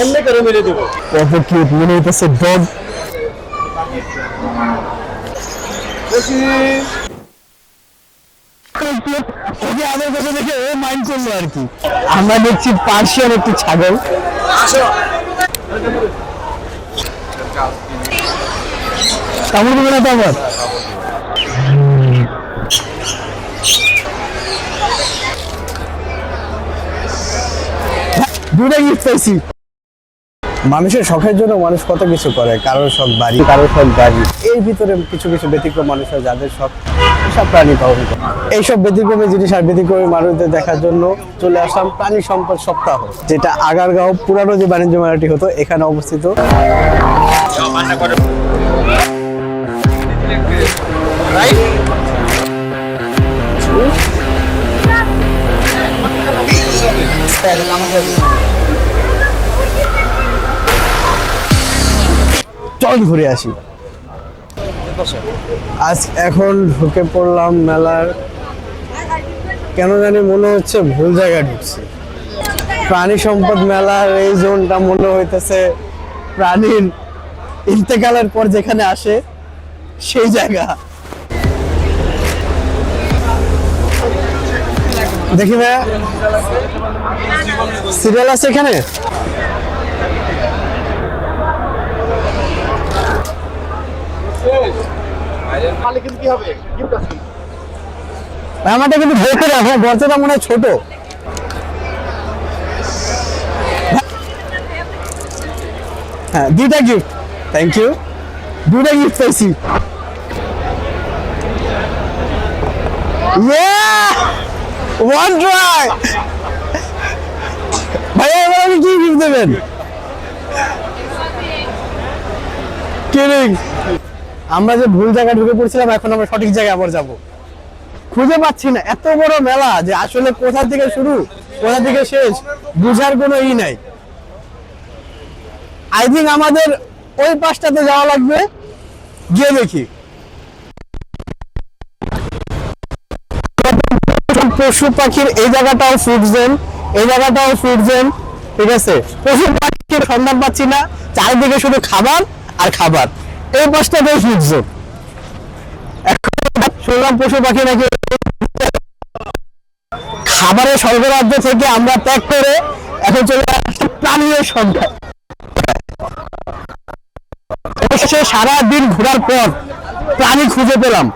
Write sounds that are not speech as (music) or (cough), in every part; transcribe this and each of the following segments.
অন্য করে মেরে দেবো। কত কিউট মনে হইতেছে ডগ। দেখে ও মাইন্ড করল আর কি। আমরা দেখছি পার্সিয়ান একটি ছাগল। কামড় দেবে না তো আবার? দুটা গিফট পাইছি। মানুষের শখের জন্য মানুষ কত কিছু করে কারোর শখ বাড়ি। কারোর শখ গাড়ি এর ভিতরে কিছু কিছু ব্যতিক্রম মানুষ হয় যাদের শখ সব প্রাণী পালন করে। এইসব ব্যতিক্রমী জিনিস আর ব্যতিক্রমী মানুষদের দেখার জন্য চলে আসলাম প্রাণী সম্পদ সপ্তাহ যেটা আগারগাঁও পুরানো যে বাণিজ্য মেলাটি হতো এখানে অবস্থিত। চল ঘুরে আসি। আজ এখন ঢুকে পড়লাম মেলার, কেন জানি মনে হচ্ছে ভুল জায়গায় ঢুকছি। প্রাণী সম্পদ মেলার এই জোনটা মনে হইতেছে প্রাণীর ইন্তেকালের পর যেখানে আসে, সেই জায়গা। দেখি ভাইয়া, সিরিয়াল আছে এখানে? আমারটা কিন্তু ভেতরে গর্তটা মনে হয় ছোট। হ্যাঁ দুইটা গিফট থ্যাংক ইউ দুইটা গিফট পাইছি। ওয়ান ট্রাই ভাইয়া, এবার কি গিফট দেবেন? কিরিং আমরা যে ভুল জায়গায় ঢুকে পড়ছিলাম, এখন আমরা সঠিক জায়গায় আবার যাব। খুঁজে পাচ্ছি না। এত বড় মেলা যে আসলে কোথা থেকে শুরু, কোথা থেকে শেষ, বুঝার কোনো ই নাই। আই থিঙ্ক আমাদের ওই পাশটাতে যাওয়া লাগবে। গিয়ে দেখি। পশু পাখির এই জায়গাটাও ফুড জোন এই জায়গাটাও ফুড জোন ঠিক আছে? পশু পাখির সন্ধান পাচ্ছি না। চারিদিকে শুধু খাবার আর খাবার। এই ফুড জোন এখন শুনলাম পশু পাখি নাকি খাবারের সরবরাহ থেকে আমরা ত্যাগ করে এখন চলে আসছি প্রাণীর সংখ্যা। অবশেষে সারাদিন ঘোরার পর প্রাণী খুঁজে পেলাম।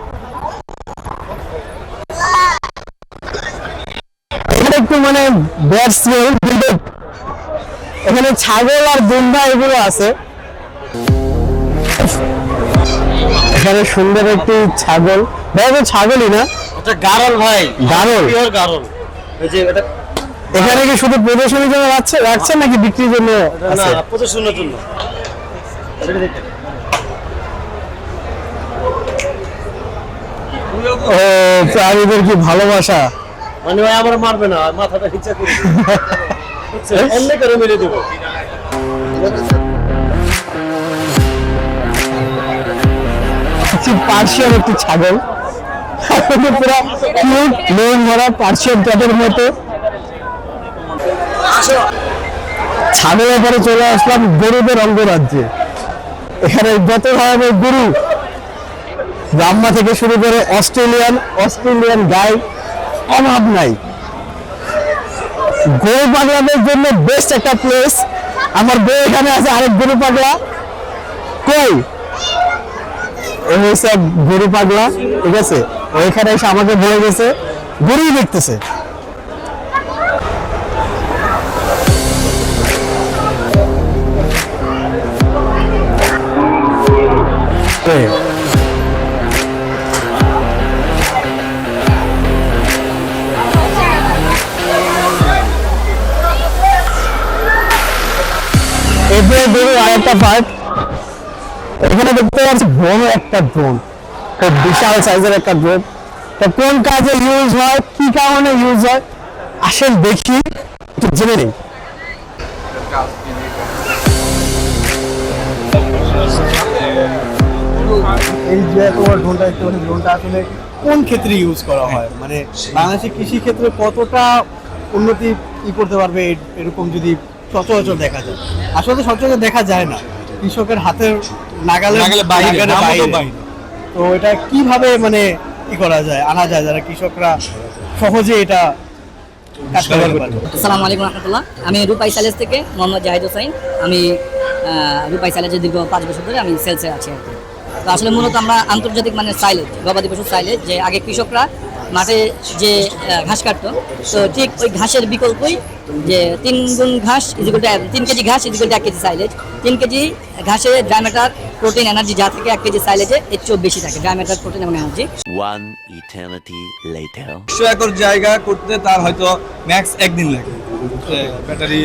এখানে একটু মানে ব্যাড স্মেল এখানে ছাগল আর দুম্বা এগুলো আছে। এখানে সুন্দর একটি ছাগল। ভাই ছাগলই না? এটা গারল ভাই। গারল? পিওর গারল। এই যে এটা এখানে কি শুধু প্রদর্শনীর জন্য রাখছে রাখছেন নাকি বিক্রির জন্য না প্রদর্শনের জন্য। ও প্রাণীদের কি ভালোবাসা? মানে ভাই আমার মারবে না মাথাটা হিচা করে অন্য করে মেরে দেবো। পার্সিয়ান একটি ছাগল। পুরো কিউট লোন ভরা পার্সিয়ান ক্যাটের মতো। ছাগলের পরে চলে আসলাম গরুদের অঙ্গরাজ্যে। এখানে যত ধরনের গরু ব্রাহ্মা থেকে শুরু করে অস্ট্রেলিয়ান অস্ট্রেলিয়ান গাই অভাব নাই। গরু পাগলাদের জন্য বেস্ট একটা প্লেস আমার বউ এখানে আছে, আরেক গরু পাগলা। কই? এক গরু পাগলা, ঠিক আছে? ও এখানে এসে আমাকে বলে গেছে, গরুই দেখতেছে। এরপরে দেখো আরেকটা পার্ট এখানে দেখতে পাচ্ছি বড় একটা ড্রোন খুব বিশাল সাইজের একটা ড্রোন তো কোন কাজে ইউজ হয়, কি কারণে ইউজ হয়, আসেন দেখি, একটু জেনে নেই। ড্রোনটা দেখতে ড্রোনটা আসলে কোন ক্ষেত্রে ইউজ করা হয়? মানে বাংলাদেশের কৃষি ক্ষেত্রে কতটা উন্নতি ই করতে পারবে এরকম যদি সচরাচর দেখা যায়? আসলে সচরাচর দেখা যায় না। কৃষকের হাতের নাগালে বাইরে, তো এটা কীভাবে মানে কি করা যায় আনা যায় যারা কৃষকরা সহজে এটা আসসালামু আলাইকুম রহমতুল্লাহ। আমি রূপাই সাইলেজ থেকে মোহাম্মদ জাহিদ হোসাইন। আমি রূপাই সাইলেজের দীর্ঘ পাঁচ বছর ধরে আমি সেলসে আছি আর কি। তো আসলে মূলত আমরা আন্তর্জাতিক মানে সাইলেজ গবাদি পশুর সাইলেজ যে আগে কৃষকরা মাঠে যে ঘাস কাটতো তো ঠিক ওই ঘাসের বিকল্পই যে তিন গুণ ঘাস তিন কেজি ঘাস ইজিকল এক কেজি সাইলেজ তিন কেজি ঘাসে ডায়মেটার প্রোটিন এনার্জি যা থাকে এক কেজি সাইলেজে এর চেয়েও বেশি থাকে ড্রাই ম্যাটার প্রোটিন এবং এনার্জি ওয়ান ইটার্নিটি লেটার একশো একর জায়গা করতে তার হয়তো ম্যাক্স একদিন লাগে। ব্যাটারি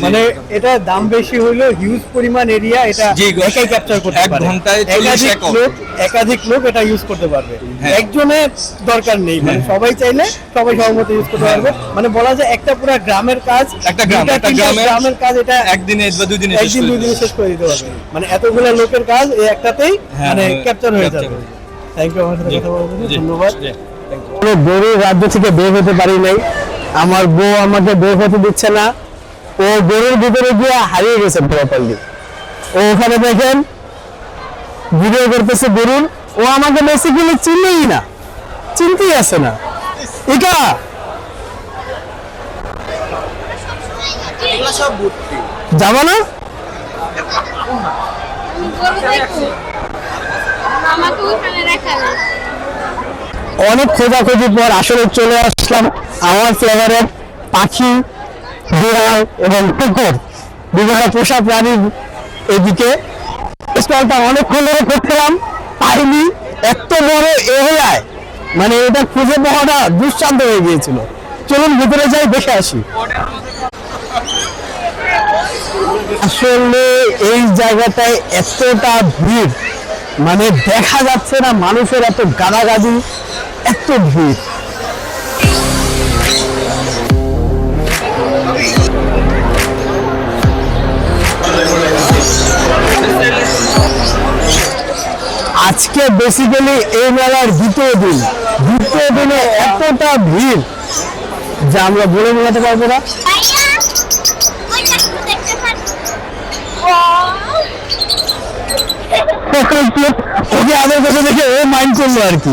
মানে এটা দাম বেশি হিউজ পরিমাণ এরিয়া এটা একাই ক্যাপচার করতে এক পারে। ঘন্টায় 40 একাধিক একর। লোক একাধিক লোক এটা ইউজ করতে পারবে। হ্যাঁ। একজনের দরকার নেই মানে সবাই চাইলে সবাই সহমত ইউজ করতে হ্যাঁ। পারবে। মানে বলা যায় একটা পুরো গ্রামের কাজ একটা গ্রাম, একটা গ্রামের- কাজ এটা একদিনে বা দুই দিনে একদিন দুই দিনে শেষ করে দিতে পারবে মানে এতগুলো লোকের কাজ এই একটাতেই হ্যাঁ, মানে হ্যাঁ, ক্যাপচার হয়ে যাবে। থ্যাংক ইউ আমার সাথে কথা বলার জন্য ধন্যবাদ. কোনো গরুর রাজ্য থেকে বের হতে পারি নাই। আমার বউ আমাকে বের হতে দিচ্ছে না। ও গরুর ভিতরে গিয়ে হারিয়ে গেছে প্রপারলি ও ওখানে দেখেন ভিডিও করতেছে গরুর। ও আমাকে বেসিক্যালি চিনেই না। চিনতেই আসে না। ইকা! যাব না? আমাকে ওখানে রাখালে অনেক খোঁজাখুঁজির পর আসলে চলে আসলাম আমার ফ্লেভারের পাখি, বিড়াল এবং কুকুর। বিভিন্ন পোষা প্রাণীর এদিকে স্টলটা অনেকক্ষণ ধরে করছিলাম, পাইনি, এত বড় এরিয়ায়। মানে এটা খুঁজে পাওয়াটা দুঃসান্ত হয়ে গিয়েছিল। চলুন ভিতরে যাই, দেখে আসি। আসলে এই জায়গাটায় এতটা ভিড় মানে দেখা যাচ্ছে না মানুষের এত গাদাগাদি। এত ভিড়। আজকে বেসিক্যালি এই মেলার দ্বিতীয় দিন। দ্বিতীয় দিনে এতটা ভিড় যা আমরা বলে বোঝাতে পারব না। ওকে আমাদের কাছে দেখে ও মাইন্ড করল আর কি।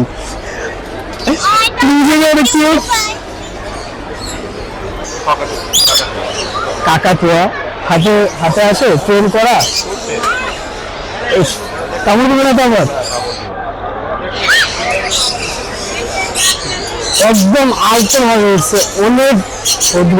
কাকাতুয়া হাতে হাতে আসে ট্রেন করা? কামড় দেবে না তো আবার? একদম আলতো ভাবে উঠছে অনেক ক্ষুদ্র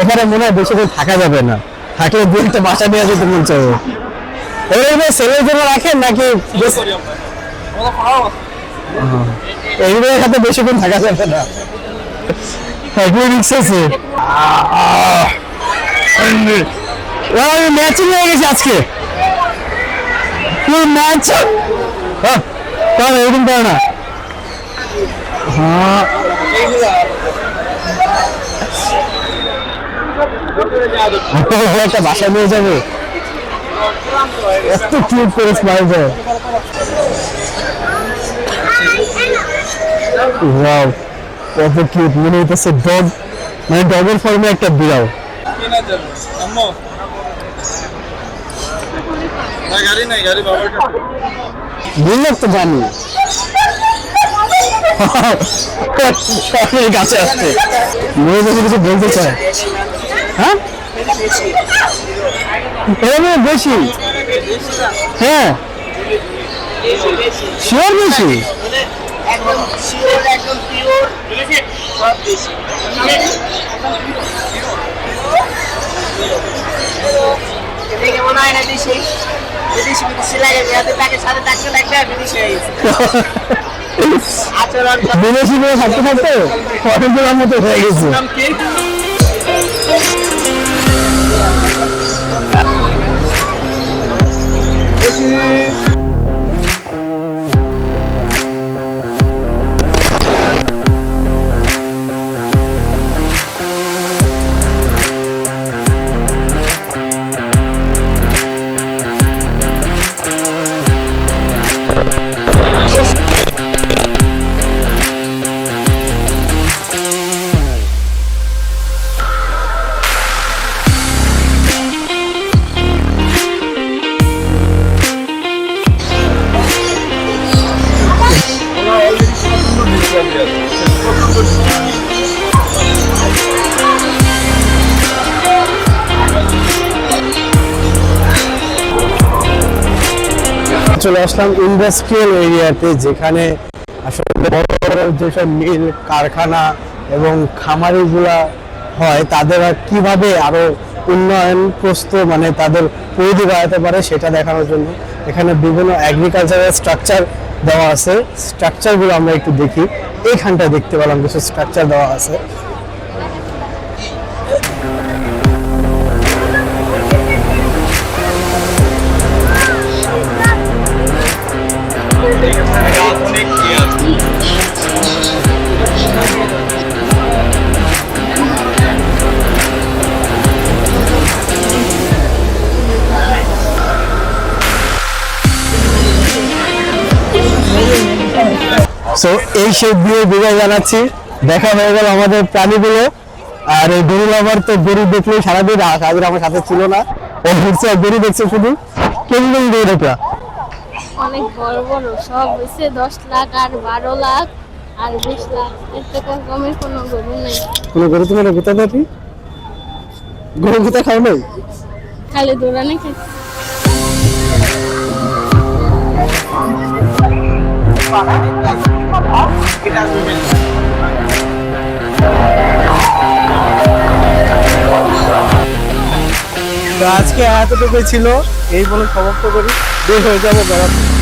এখানে মনে হয় বেশি থাকা যাবে না। থাকলে দিন তো বাসা নিয়ে যেতে মন চাবে এগুলো ছেলের জন্য রাখেন নাকি এখানে বেশিক্ষণ থাকা যাবে না। ম্যাচিং হয়ে আজকে। ম্যাচ কর এরকম না। হ্যাঁ। একটা বাসা নিয়ে যাবে? এত কিউট করে স্মাইল ওয়াও কত কিউট মনে হইতেছে ডগ মানে ডগের ফর্মে একটা বিড়াল। বুঝলাম তো জানি। (laughs) কাছে আসছে। মেয়ে যদি কিছু বলতে চায়? হ্যাঁ? বেশি? হ্যাঁ। শিওর বেশি? (laughs) বিদেশি সাথে থাকতে থাকতে করে মতো হয়ে গেছে। চলে আসলাম ইন্ডাস্ট্রিয়াল এরিয়াতে যেখানে আসলে বড় বড় যেসব মিল, কারখানা এবং খামারিগুলা হয়, তাদের কীভাবে আরও উন্নয়ন প্রস্ত মানে তাদের পরিধি বাড়াতে পারে সেটা দেখানোর জন্য এখানে বিভিন্ন এগ্রিকালচারাল স্ট্রাকচার দেওয়া আছে। স্ট্রাকচারগুলো আমরা একটু দেখি। এইখানটায় দেখতে পেলাম কিছু স্ট্রাকচার দেওয়া আছে। সো এই শেপ দিয়ে বিদায় জানাচ্ছি। দেখা হয়ে গেল আমাদের প্রাণীগুলো। আর এই গরু লাভার তো গরু দেখলেই সারাদিন আমার সাথে ছিল না। ও ঘুরছে আর গরু দেখছে শুধু। কেমন গরু এটা অনেক বড় বড় সব হয়েছে দশ লাখ আর বারো লাখ আর বিশ লাখ। এর থেকে কমের কোনো গরু নেই। কোনো গরু তোমার গুতা দেখি গরু গুতা খাও নাই? খালি দৌড়ানে খাই তো আজকে এতটুকুই ছিল এই বলে সমাপ্ত করি। বের হয়ে যাব বেড়াতে।